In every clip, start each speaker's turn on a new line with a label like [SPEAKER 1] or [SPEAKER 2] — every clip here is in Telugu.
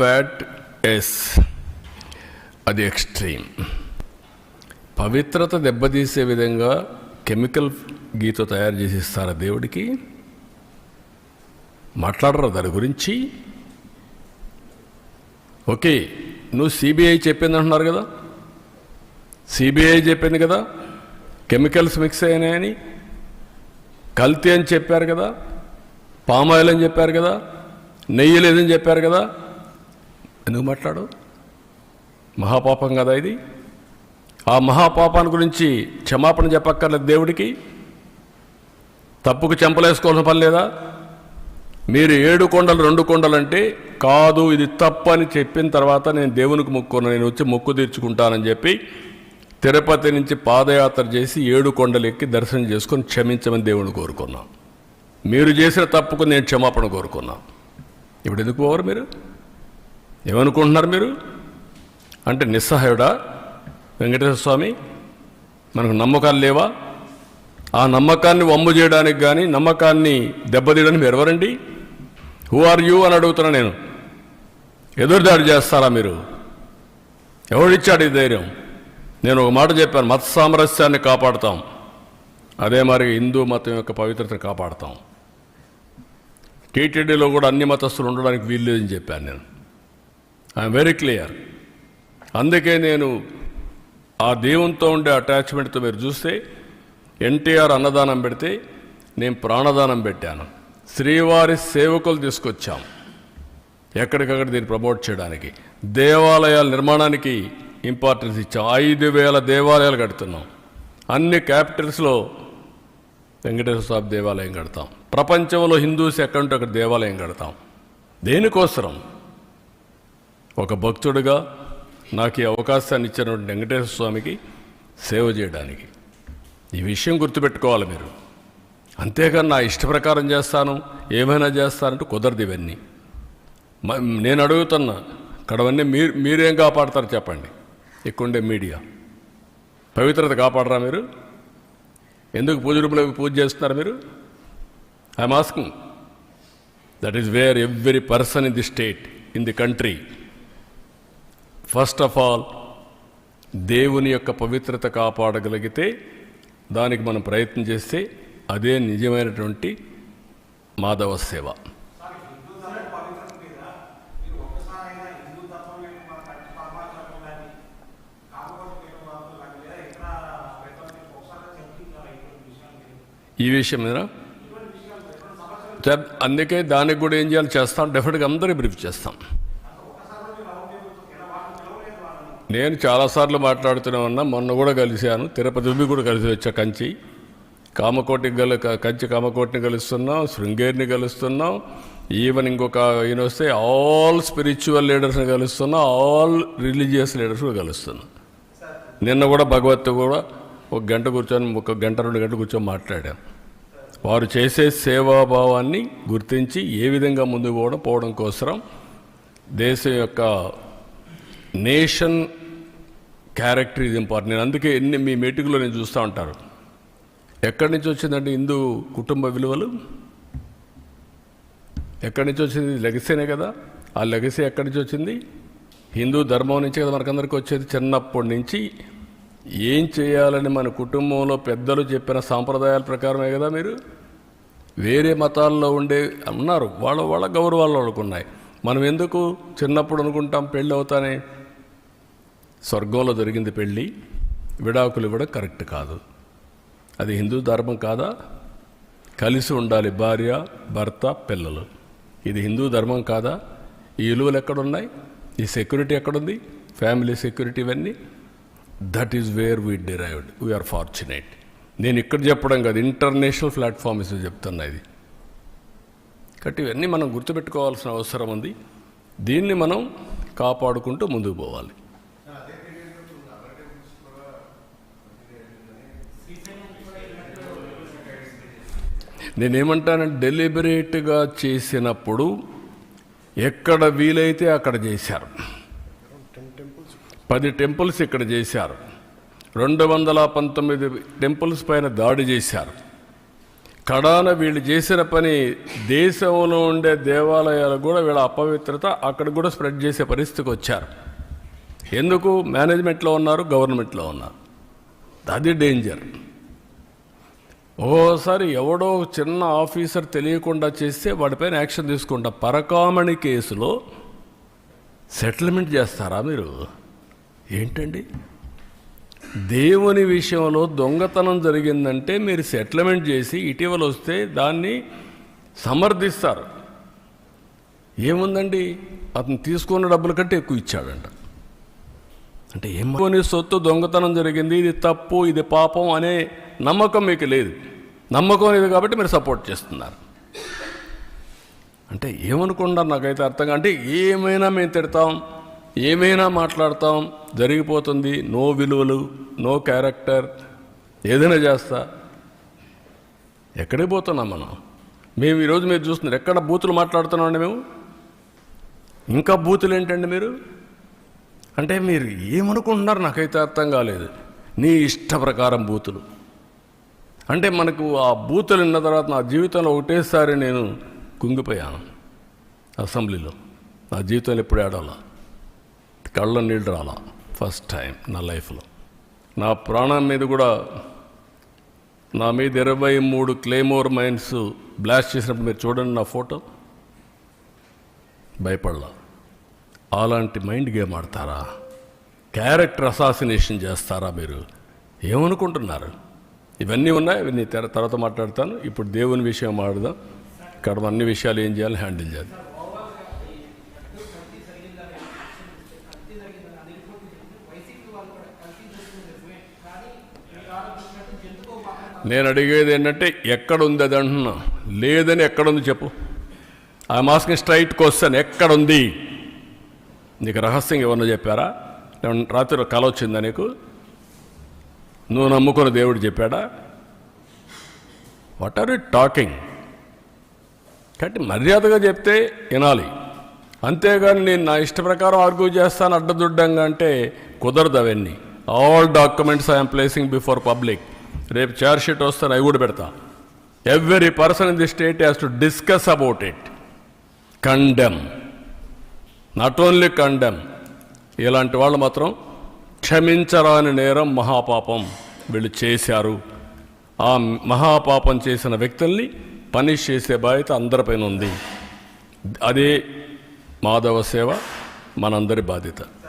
[SPEAKER 1] ఫ్యాట్ ఎస్ అది ఎక్స్ట్రీమ్ పవిత్రత దెబ్బతీసే విధంగా కెమికల్ గీతో తయారు చేసి ఇస్తారా దేవుడికి? మాట్లాడరా దాని గురించి? ఓకే నువ్వు సిబిఐ చెప్పింది అంటున్నారు కదా? సిబిఐ చెప్పింది కదా? కెమికల్స్ మిక్స్ అయినాయని? కల్తీ అని చెప్పారు కదా? పామాయిల్ అని చెప్పారు కదా? నెయ్యి లేదని చెప్పారు కదా? ఎందుకు మాట్లాడు? మహాపాపం కదా ఇది? ఆ మహాపాపాన్ని గురించి క్షమాపణ చెప్పక్కర్లేదు దేవుడికి? తప్పుకు చెంపలేసుకోవాల్సిన పని లేదా? మీరు ఏడు కొండలు రెండు కొండలు అంటే కాదు ఇది తప్పని చెప్పిన తర్వాత నేను దేవునికి మొక్కున్నా నేను వచ్చి మొక్కు తీర్చుకుంటానని చెప్పి తిరుపతి నుంచి పాదయాత్ర చేసి ఏడు కొండలు ఎక్కి దర్శనం చేసుకొని క్షమించమని దేవుని కోరుకున్నాం. మీరు చేసిన తప్పుకు నేను క్షమాపణ కోరుకున్నాను ఇప్పుడు ఎందుకు పోవరు మీరు? ఏమనుకుంటున్నారు మీరు? అంటే నిస్సహాయుడా? వెంకటేశ్వర స్వామి మనకు నమ్మకాలు లేవా? ఆ నమ్మకాన్ని వమ్ము చేయడానికి కానీ నమ్మకాన్ని దెబ్బతీయడానికి మీరు ఎవరండి? హూ ఆర్ యూ అని అడుగుతున్నా నేను. ఎదురుదాడి చేస్తారా మీరు? ఎవరిచ్చాడు ఈ ధైర్యం? నేను ఒక మాట చెప్పాను మత సామరస్యాన్ని కాపాడుతాం. అదే మరి హిందూ మతం యొక్క పవిత్రతను కాపాడుతాం. టీటీడీలో కూడా అన్ని మతస్థులు ఉండడానికి వీల్లేదని చెప్పాను నేను. ఐఎమ్ వెరీ క్లియర్ అందుకే నేను ఆ దేవునితో ఉండే అటాచ్మెంట్తో మీరు చూస్తే ఎన్టీఆర్ అన్నదానం పెడితే నేను ప్రాణదానం పెట్టాను. శ్రీవారి సేవకులు తీసుకొచ్చాం. ఎక్కడికక్కడ దీన్ని ప్రమోట్ చేయడానికి. దేవాలయాల నిర్మాణానికి ఇంపార్టెన్స్ ఇచ్చాం. ఐదు వేల దేవాలయాలు కడుతున్నాం. అన్ని క్యాపిటల్స్లో వెంకటేశ్వర స్వామి దేవాలయం కడతాం. ప్రపంచంలో హిందూస్ ఎక్కడుంటే అక్కడ దేవాలయం కడతాం. దేనికోసరం? ఒక భక్తుడుగా నాకు ఈ అవకాశాన్ని ఇచ్చినటువంటి వెంకటేశ్వర స్వామికి సేవ చేయడానికి. ఈ విషయం గుర్తుపెట్టుకోవాలి మీరు. అంతేకాని నా ఇష్ట ప్రకారం చేస్తాను ఏమైనా చేస్తానంటే కుదరదు ఇవన్నీ. మ- నేను అడుగుతున్నా ఇక్కడవన్నీ మీరు మీరేం కాపాడతారు చెప్పండి. ఇక్కడుండే మీడియా. పవిత్రత కాపాడరా మీరు? ఎందుకు పూజ రూపంలో పూజ చేస్తున్నారు మీరు? I'm asking. That is where every person in the state in the country. First of all దేవుని యొక్క పవిత్రత కాపాడగలిగితే దానికి మనం ప్రయత్నం చేస్తే అదే నిజమైనటువంటి మాధవ సేవ. ఈ విషయం మీద అందుకే దానికి కూడా ఏం చేయాలి? చేస్తాం. డెఫినెట్గా అందరూ బ్రీఫ్ చేస్తాం. నేను చాలాసార్లు మాట్లాడుతూనే ఉన్నా మొన్న కూడా కలిశాను. తిరుపతి కూడా కలిసి వచ్చా కంచి. కామకోటికి గల కంచి కామకోటిని కలుస్తున్నాం శృంగేరిని కలుస్తున్నాం. ఈవెన్ ఇంకొక ఈయన వస్తే ఆల్ స్పిరిచువల్ లీడర్స్ని కలుస్తున్నాం ఆల్ రిలీజియస్ లీడర్స్ కూడా కలుస్తున్నాం. నిన్న కూడా భగవత్ కూడా ఒక గంట కూర్చొని ఒక గంట రెండు గంటలు కూర్చొని మాట్లాడాను వారు చేసే సేవాభావాన్ని గుర్తించి ఏ విధంగా ముందుకు పోవడం పోవడం కోసం దేశం యొక్క నేషన్ క్యారెక్టర్ ఇది ఇంపార్టెంట్ నేను అందుకే ఎన్ని మీ మీటింగ్లో నేను చూస్తూ ఉంటారు. ఎక్కడి నుంచి వచ్చిందంటే హిందూ కుటుంబ విలువలు? ఎక్కడి నుంచి వచ్చింది? లెగసీనే కదా. ఆ లెగసీ ఎక్కడి నుంచి వచ్చింది? హిందూ ధర్మం నుంచి కదా మనకందరికీ వచ్చేది చిన్నప్పటి నుంచి. ఏం చేయాలని మన కుటుంబంలో పెద్దలు చెప్పిన సాంప్రదాయాల ప్రకారమే కదా మీరు? వేరే మతాల్లో ఉండే ఉన్నారు. వాళ్ళ వాళ్ళ గౌరవాలు వాళ్ళకున్నాయి మనం ఎందుకు చిన్నప్పుడు అనుకుంటాం పెళ్ళి అవుతానే స్వర్గంలో జరిగింది పెళ్ళి విడాకులు ఇవ్వడం కరెక్ట్ కాదు. అది హిందూ ధర్మం కాదా? కలిసి ఉండాలి భార్య భర్త పిల్లలు. ఇది హిందూ ధర్మం కాదా? ఈ విలువలు ఎక్కడున్నాయి? ఈ సెక్యూరిటీ ఎక్కడుంది? ఫ్యామిలీ సెక్యూరిటీ ఇవన్నీ? That is where we derived we are fortunate నేను ఇక్కడ చెప్పడం కాదు ఇంటర్నేషనల్ ప్లాట్ఫామ్స్ చెప్తున్నా ఇది. కాబట్టి ఇవన్నీ మనం గుర్తుపెట్టుకోవాల్సిన అవసరం ఉంది. దీన్ని మనం కాపాడుకుంటూ ముందుకు పోవాలి. నేనేమంటానంటే డెలిబరేట్గా చేసినప్పుడు ఎక్కడ వీలైతే అక్కడ చేశారు. పది టెంపుల్స్ ఇక్కడ చేశారు. రెండు వందల పంతొమ్మిది టెంపుల్స్ పైన దాడి చేశారు. కడాన వీళ్ళు చేసిన పని దేశంలో ఉండే దేవాలయాలు కూడా వీళ్ళ అపవిత్రత అక్కడ కూడా స్ప్రెడ్ చేసే పరిస్థితికి వచ్చారు. ఎందుకు? మేనేజ్మెంట్లో ఉన్నారు గవర్నమెంట్లో ఉన్నారు. అది డేంజర్ ఓసారి ఎవడో చిన్న ఆఫీసర్ తెలియకుండా చేస్తే వాడిపైన యాక్షన్ తీసుకుంటా. పరకామణి కేసులో సెటిల్మెంట్ చేస్తారా మీరు? ఏంటండి? దేవుని విషయంలో దొంగతనం జరిగిందంటే మీరు సెటిల్మెంట్ చేసి ఇటీవల వస్తే దాన్ని సమర్థిస్తారు. ఏముందండి? అతను తీసుకున్న డబ్బుల కంటే ఎక్కువ ఇచ్చాడంట. అంటే ఏమని సొత్తు దొంగతనం జరిగింది ఇది తప్పు ఇది పాపం అనే నమ్మకం మీకు లేదు. నమ్మకం లేదు కాబట్టి మీరు సపోర్ట్ చేస్తున్నారు. అంటే ఏమనుకున్నారు నాకైతే అర్థం అంటే ఏమైనా మేము తిడతాం ఏమైనా మాట్లాడతాం జరిగిపోతుంది నో విలువలు నో క్యారెక్టర్ ఏదైనా చేస్తా. ఎక్కడికి పోతున్నాం మనం? మేము ఈరోజు మీరు చూస్తున్నారు ఎక్కడ బూతులు మాట్లాడుతున్నామండి మేము? ఇంకా బూతులు ఏంటండి మీరు? అంటే మీరు ఏమనుకుంటున్నారు నాకైతే అర్థం కాలేదు. నీ ఇష్ట ప్రకారం బూతులు. అంటే మనకు ఆ బూతులు విన్న తర్వాత నా జీవితంలో ఒకటేసారి నేను కుంగిపోయాను అసెంబ్లీలో. నా జీవితంలో ఎప్పుడు ఆడాలా కళ్ళ నీళ్ళు రాలా ఫస్ట్ టైం నా లైఫ్లో. నా ప్రాణం మీద కూడా నా మీద ఇరవై మూడు క్లేమోర్ మైన్స్ బ్లాస్ట్ చేసినప్పుడు మీరు చూడండి నా ఫోటో. భయపడలా. అలాంటి మైండ్ గేమ్ ఆడతారా? క్యారెక్టర్ అసాసినేషన్ చేస్తారా మీరు? ఏమనుకుంటున్నారు? ఇవన్నీ ఉన్నాయి. ఇవన్నీ తర్వాత మాట్లాడతాను. ఇప్పుడు దేవుని విషయం మాట్లాడదాం. ఇక్కడ అన్ని విషయాలు ఏం చేయాలి హ్యాండిల్ చేయాలి నేను అడిగేది ఏంటంటే ఎక్కడుంది అది అంటున్నా. లేదని ఎక్కడుంది చెప్పు. ఆ మాస్కి స్ట్రైట్ క్వశ్చన్ ఎక్కడుంది? నీకు రహస్యం ఏమన్నా చెప్పారా? రాత్రి కల వచ్చిందా నీకు? నువ్వు నమ్ముకున్న దేవుడు చెప్పాడా? వాట్ ఆర్ యూ టాకింగ్ కాబట్టి మర్యాదగా చెప్తే వినాలి. అంతేగాని నేను నా ఇష్ట ప్రకారం ఆర్గ్యూ చేస్తాను అడ్డదుడ్డంగా అంటే కుదరదు అవన్నీ. All documents I'm placing before public రేపు చార్జ్ షీట్ వస్తాను అవి కూడా పెడతా. Every person in the state has to discuss about it condemn not only condemn ఇలాంటి వాళ్ళు మాత్రం క్షమించరాని నేరం మహాపాపం. వీళ్ళు చేశారు. ఆ మహాపాపం చేసిన వ్యక్తుల్ని పనిష్ చేసే బాధ్యత అందరిపైన ఉంది. అదే మాధవ సేవ మనందరి బాధ్యత.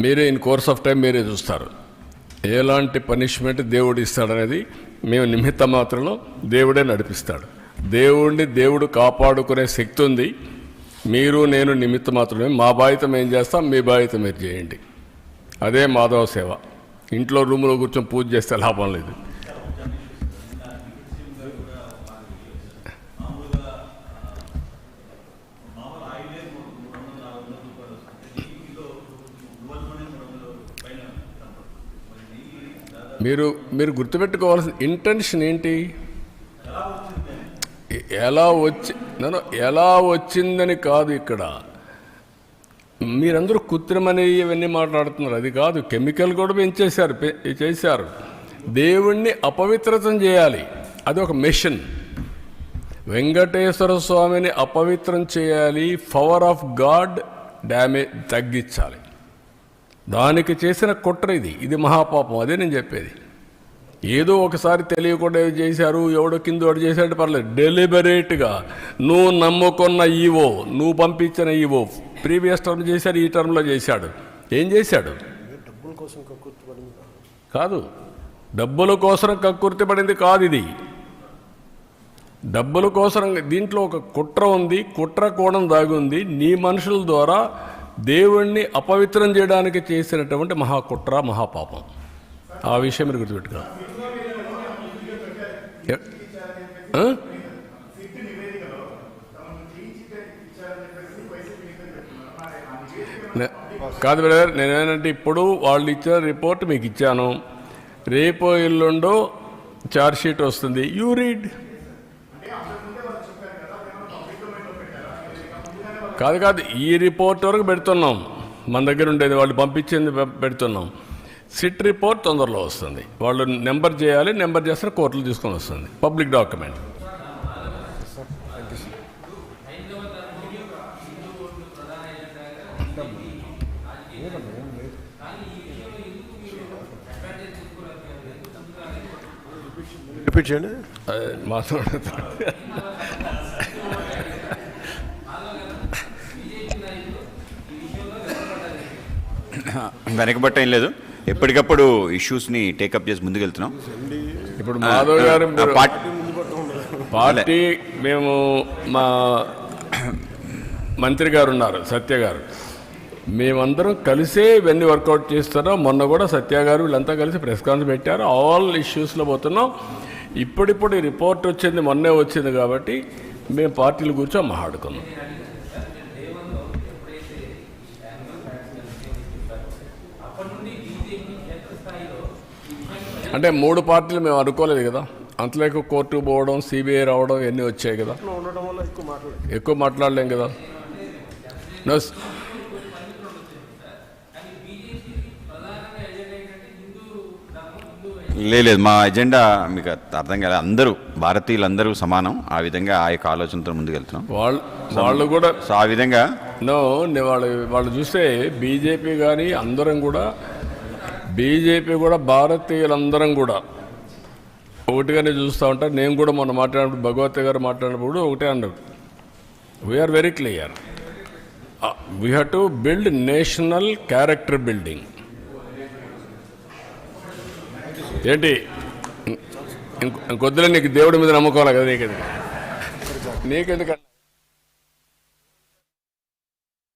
[SPEAKER 1] మీరే ఇన్ కోర్స్ ఆఫ్ టైం మీరే చూస్తారు. ఎలాంటి పనిష్మెంట్ దేవుడు ఇస్తాడనేది మేము నిమిత్త మాత్రంలో దేవుడే నడిపిస్తాడు. దేవుడిని దేవుడు కాపాడుకునే శక్తి ఉంది. మీరు నేను నిమిత్త మాత్రమే. మా బాధ్యత ఏం చేస్తాం మీ బాధ్యత మీరు చేయండి. అదే మాధవ సేవ. ఇంట్లో రూములో కూర్చొని పూజ చేస్తే లాభం లేదు. మీరు మీరు గుర్తుపెట్టుకోవాల్సిన ఇంటెన్షన్ ఏంటి? ఎలా వచ్చి నేను ఎలా వచ్చిందని కాదు ఇక్కడ. మీరందరూ కృత్రిమని ఇవన్నీ మాట్లాడుతున్నారు. అది కాదు కెమికల్ కూడా పెంచేశారు చేశారు. దేవుణ్ణి అపవిత్రతం చేయాలి. అది ఒక మిషన్ వెంకటేశ్వర స్వామిని అపవిత్రం చేయాలి. పవర్ ఆఫ్ గాడ్ డ్యామేజ్ తగ్గించాలి. దానికి చేసిన కుట్ర ఇది. ఇది మహాపాపం. అదే నేను చెప్పేది. ఏదో ఒకసారి తెలియకుండా చేశారు? ఎవడో కింద వాడు చేశాడు పర్లేదు. డెలిబరేట్గా నువ్వు నమ్ముకున్న ఈవో నువ్వు పంపించిన ఈవో ప్రీవియస్ టర్మ్ చేశాడు ఈ టర్మ్లో చేశాడు. ఏం చేశాడు?
[SPEAKER 2] డబ్బుల కోసం కక్కుర్తిపడింది
[SPEAKER 1] కాదు. డబ్బుల కోసం కక్కుర్తిపడింది కాదు ఇది. డబ్బుల కోసం దీంట్లో ఒక కుట్ర ఉంది. కుట్ర కోణం దాగి ఉంది. నీ మనుషుల ద్వారా దేవుణ్ణి అపవిత్రం చేయడానికి చేసినటువంటి మహాకుట్ర మహాపాపం. ఆ విషయం మీరు గుర్తుపెట్టుకోవాలి కాదు బ్రదర్ నేనేంటంటే ఇప్పుడు వాళ్ళు ఇచ్చిన రిపోర్ట్ మీకు ఇచ్చాను. రేపో ఎల్లుండో చార్జ్ షీట్ వస్తుంది. యూ రీడ్ కాదు కాదు ఈ రిపోర్ట్ వరకు పెడుతున్నాం. మన దగ్గర ఉండేది వాళ్ళు పంపించింది పెడుతున్నాం. సిట్ రిపోర్ట్ తొందరలో వస్తుంది. వాళ్ళు నెంబర్ చేయాలి నెంబర్ చేస్తే కోర్టులు తీసుకొని వస్తుంది. Public document.
[SPEAKER 2] రిపీట్ చేయండి.
[SPEAKER 3] వెనకబట్ట ఏం లేదు. ఎప్పటికప్పుడు ఇష్యూస్ని టేకప్ చేసి ముందుకెళ్తున్నాం.
[SPEAKER 1] ఇప్పుడు మాధవ్ గారు
[SPEAKER 3] పార్ట్-
[SPEAKER 1] మేము మా మంత్రి గారు ఉన్నారు సత్య గారు. మేమందరం కలిసే ఇవన్నీ వర్కౌట్ చేస్తున్నాం. మొన్న కూడా సత్య గారు వీళ్ళంతా కలిసి ప్రెస్ కాన్ఫరెన్స్ పెట్టారు. ఆల్ ఇష్యూస్లో పోతున్నాం. ఇప్పుడిప్పుడు రిపోర్ట్ వచ్చింది మొన్నే వచ్చింది కాబట్టి మేము పార్టీలు కూర్చొని మాట్లాడుకున్నాం అంటే మూడు పార్టీలు మేము అనుకోలేదు కదా. అంతలోకి కోర్టుకు పోవడం సిబిఐ రావడం ఇవన్నీ వచ్చాయి కదా.
[SPEAKER 2] ఎక్కువ
[SPEAKER 1] మాట్లాడలేం కదా.
[SPEAKER 3] లేదు మా ఎజెండా మీకు అర్థం కాలేదు అందరూ భారతీయులందరూ సమానం. ఆ విధంగా ఆ యొక్క ఆలోచనతో ముందుకెళ్తున్నాం.
[SPEAKER 1] వాళ్ళు వాళ్ళు కూడా
[SPEAKER 3] ఆ విధంగా
[SPEAKER 1] నో నే- వాళ్ళు వాళ్ళు చూస్తే బీజేపీ కానీ అందరం కూడా బీజేపీ కూడా భారతీయులందరం కూడా ఒకటిగానే చూస్తూ ఉంటారు. నేను కూడా మొన్న మాట్లాడినప్పుడు భగవత్ గారు మాట్లాడినప్పుడు ఒకటే అన్నారు. We are very clear we have to build national character building ఏంటి? ఇంకొద్దులే నీకు దేవుడి మీద నమ్ముకోవాలి కదా నీకెందుకు? నీకెందుకంటే